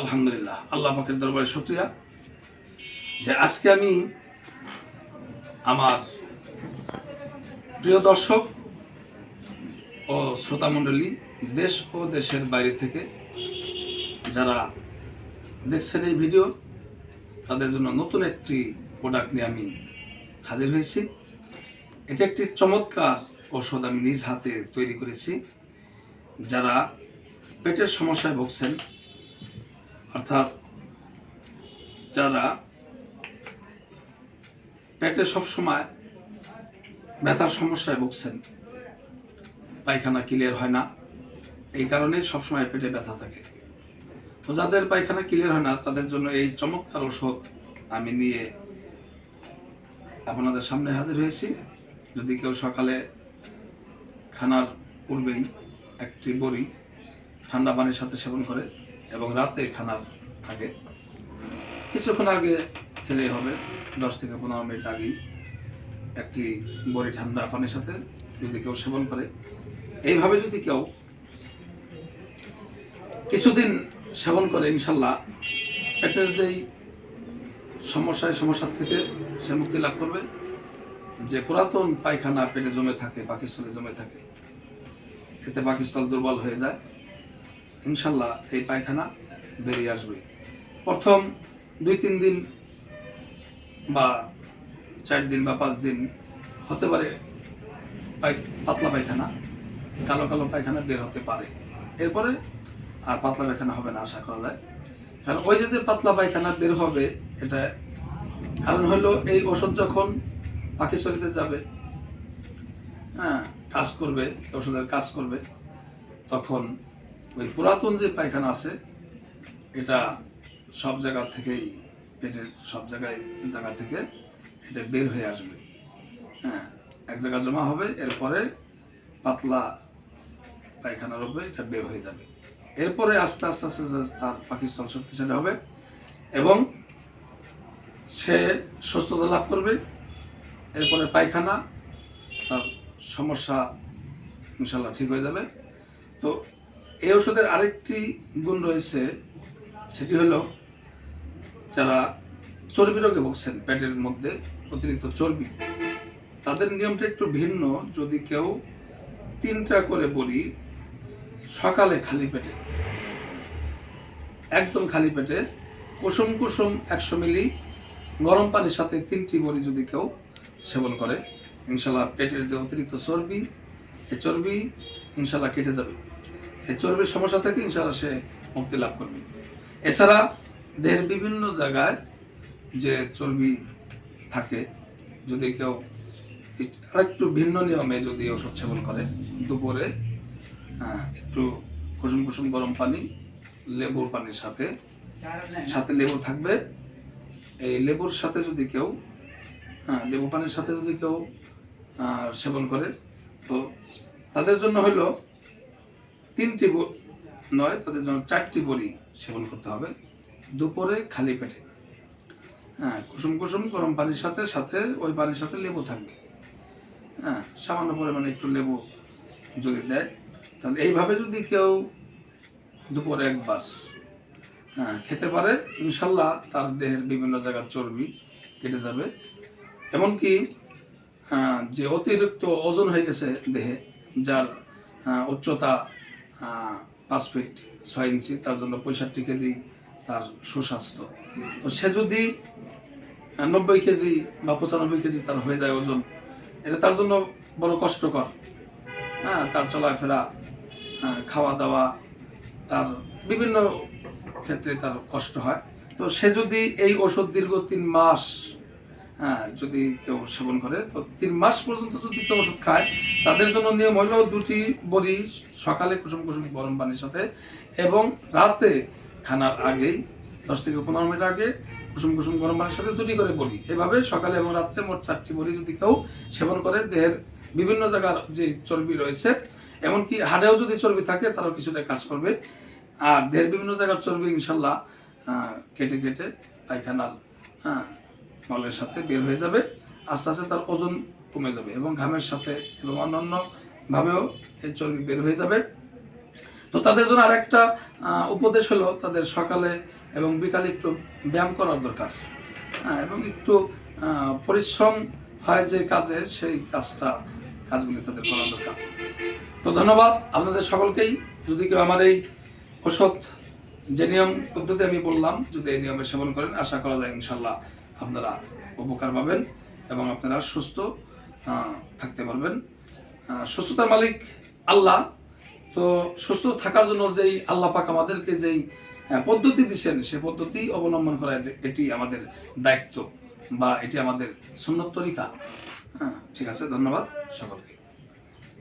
আলহামদুলিল্লাহ, আল্লাহ পাকের দরবারে শুক্রিয়া যে আজকে আমি আমার প্রিয় দর্শক ও শ্রোতামণ্ডলী দেশ ও দেশের বাইরে থেকে যারা দেখছেন এই ভিডিও, তাদের জন্য নতুন একটি প্রোডাক্ট নিয়ে আমি হাজির হয়েছি। এটা একটি চমৎকার ঔষধ আমি নিজ হাতে তৈরি করেছি। যারা পেটের সমস্যায় ভুগছেন অর্থাৎ যারা পেটে সবসময় ব্যথার সমস্যায় ভুগছেন, পায়খানা ক্লিয়ার হয় না, এই কারণে সবসময় পেটে ব্যথা থাকে। তো যাদের পায়খানা ক্লিয়ার হয় না, তাদের জন্য এই চমৎকার ওষুধ আমি নিয়ে আপনাদের সামনে হাজির হয়েছি। যদি কেউ সকালে খানার পূর্বেই একটি বড়ি ঠান্ডা পানির সাথে সেবন করে এবং রাতে খানার আগে, কিছুক্ষণ আগে খেলেই হবে। দশ থেকে পনেরো মিনিট আগেই একটি বড়ি ঠান্ডা পানির সাথে যদি কেউ সেবন করে। এইভাবে যদি কেউ কিছুদিন সেবন করে, ইনশাল্লাহ পেটের যেই সমস্যায় সমস্যার থেকে সে মুক্তি লাভ করবে। যে পুরাতন পায়খানা পেটে জমে থাকে পাকিস্তানে জমে থাকে, এতে পাকিস্তান দুর্বল হয়ে যায়। ইনশাল্লাহ এই পায়খানা বেরিয়ে আসবে। প্রথম দুই, তিন দিন বা চার দিন বা পাঁচ দিন হতে পারে পাতলা পায়খানা, কালো কালো পায়খানা বের হতে পারে। এরপরে আর পাতলা পায়খানা হবে না আশা করা যায়। কারণ ওই যে পাতলা পায়খানা বের হবে, এটা কারণ হলো এই ওষুধ যখন পাকিস্তানিতে যাবে হ্যাঁ কাজ করবে, ওষুধের কাজ করবে, তখন ওই পুরাতন যে পায়খানা আছে, এটা সব জায়গা থেকেই, পেটের সব জায়গায়, জায়গা থেকে এটা বের হয়ে আসবে। হ্যাঁ এক জায়গায় জমা হবে, এরপরে পাতলা পায়খানার উপরে এটা বের হয়ে যাবে। এরপরে আস্তে আস্তে আস্তে আস্তে তার পাকিস্তান শক্তিশালী হবে এবং সে সুস্থতা লাভ করবে। এরপরে পায়খানা, তার সমস্যা ইনশাল্লাহ ঠিক হয়ে যাবে। তো এই ওষুধের আরেকটি গুণ রয়েছে, সেটি হলো যারা চর্বি রোগে ভুগছেন, পেটের মধ্যে অতিরিক্ত চর্বি, তাদের নিয়মটা একটু ভিন্ন। যদি কেউ তিনটা করে বলি, সকালে খালি পেটে, একদম খালি পেটে, কুসুম কুসুম একশো মিলি গরম পানির সাথে তিনটি বড়ি যদি কেউ সেবন করে, ইনশাল্লাহ পেটের যে অতিরিক্ত চর্বি, এই চর্বি ইনশাল্লাহ কেটে যাবে। এই চর্বির সমস্যা থেকে ইনশাল্লাহ সে মুক্তি লাভ করবে। এছাড়া দেহের বিভিন্ন জায়গায় যে চর্বি থাকে, যদি কেউ আরেকটু ভিন্ন নিয়মে যদি ওষুধ সেবন করে, দুপুরে একটু কুসুম কুসুম গরম পানি, লেবুর পানির সাথে সাথে লেবু থাকবে। এই লেবুর সাথে যদি কেউ হ্যাঁ লেবু পানির সাথে যদি কেউ সেবন করে, তো তাদের জন্য হলো তিনটি নয় তাদের জন্য চারটি বড়ি সেবন করতে হবে। দুপুরে খালি পেটে। হ্যাঁ কুসুম কুসুম গরম পানির সাথে সাথে ওই পানির সাথে লেবু থাকবে। হ্যাঁ সামান্য পরিমাণে একটু লেবু যদি দেয় তাহলে এইভাবে যদি কেউ দুপুরে একবার হ্যাঁ খেতে পারে ইনশাল্লাহ তার দেহের বিভিন্ন জায়গার চর্বি কেটে যাবে। এমনকি যে অতিরিক্ত ওজন হয়ে গেছে দেহে যার উচ্চতা আহ, পাঁচ ফিট ছয় ইঞ্চি, তার জন্য পঁয়ষট্টি কেজি তার সুস্বাস্থ্য। তো সে যদি নব্বই কেজি বা পঁচানব্বই কেজি তার হয়ে যায় ওজন, এটা তার জন্য বড় কষ্টকর। হ্যাঁ তার চলাফেরা খাওয়া দাওয়া তার বিভিন্ন ক্ষেত্রে তার কষ্ট হয়। তো সে যদি এই ওষুধ দীর্ঘ তিন মাস যদি কেউ সেবন করে, তো তিন মাস পর্যন্ত যদি কেউ ওষুধ খায়, তাদের জন্য নিয়ম হলো দুটি বড়ি, সকালে কুসুম কুসুম গরম পানির সাথে, এবং রাতে খানার আগেই, দশ থেকে পনেরো মিনিট আগে কুসুম কুসুম গরম পানির সাথে দুটি করে বড়ি। এভাবে সকালে এবং রাত্রে মোট চারটি বড়ি যদি কেউ সেবন করে, দেহের বিভিন্ন জায়গার যে চর্বি রয়েছে, এমনকি হাড়েও যদি চর্বি থাকে, তারও কিছুটা কাজ করবে। আর দেহের বিভিন্ন জায়গার চর্বি ইনশাল্লাহ কেটে কেটে পায়খানার হ্যাঁ মলের সাথে বের হয়ে যাবে আস্তে আস্তে তার ওজন কমে যাবে এবং ঘামের সাথে এবং অন্যান্য ভাবেও এই চর্বি বের হয়ে যাবে। তো তাদের জন্য আরেকটা উপদেশ হলো তাদের সকালে এবং বিকালে একটু ব্যায়াম করার দরকার। হ্যাঁ, এবং একটু পরিশ্রম হয় যে কাজে সেই কাজটা কাজগুলি তাদের করা দরকার। তো ধন্যবাদ আপনাদের সকলকেই। যদি কেউ আমার এই ওষুধ যে নিয়ম পদ্ধতি আমি বললাম যদি এই নিয়মে সেবন করেন আশা করা যায় ইনশাল্লাহ আপনারা উপকার পাবেন এবং আপনারা সুস্থ থাকতে পারবেন। সুস্থতার মালিক আল্লাহ। তো সুস্থ থাকার জন্য যেই আল্লাহ পাক আমাদেরকে যেই পদ্ধতি দিচ্ছেন সে পদ্ধতি অবলম্বন করা এটি আমাদের দায়িত্ব বা এটি আমাদের সুন্নত তরিকা। হ্যাঁ ঠিক আছে, ধন্যবাদ সকলকে।